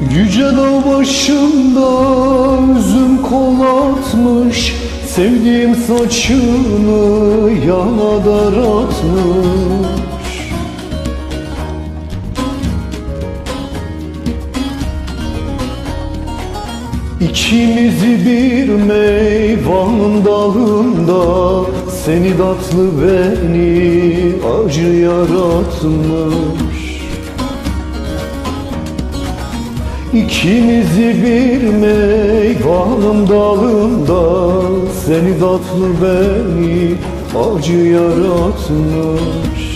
Yüce dağ başında üzüm kol atmış Sevdiğim saçını yana daratmış İkimizi bir meyvanın dalında Seni tatlı beni acı yaratmış İkimizi bir meyvanın dalında Seni tatlı beni acı yaratmış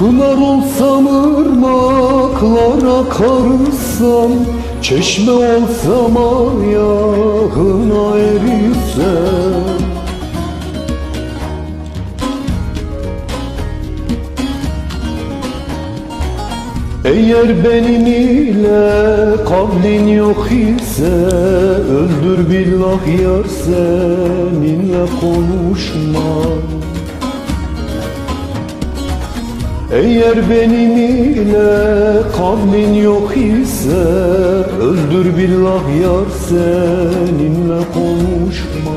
Pınar olsam ırmaklara karışsam Çeşme olsam ayağına erisem Eğer benim ile kavlin yok ise Öldür billah yar seninle konuşmam Eğer benim ile kavlin yok ise Öldür billah yar seninle konuşma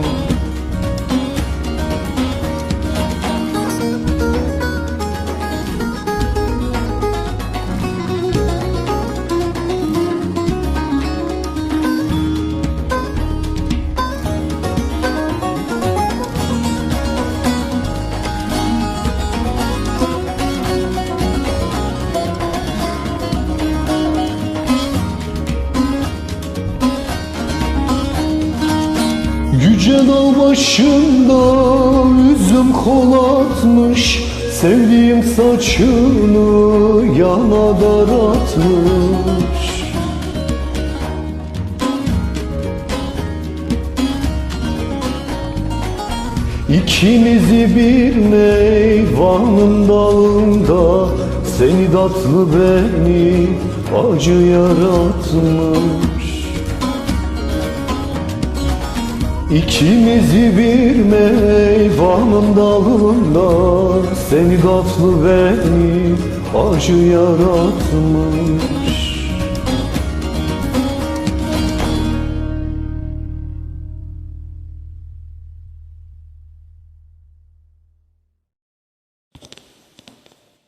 Yüce dağ başında üzüm kol atmış Sevdiğim saçını yana daratmış İkimizi bir meyvanın dalında Seni tatlı beni acı yaratmış İkimizi bir meyvanın dalında. Seni tatlı beni acı yaratmış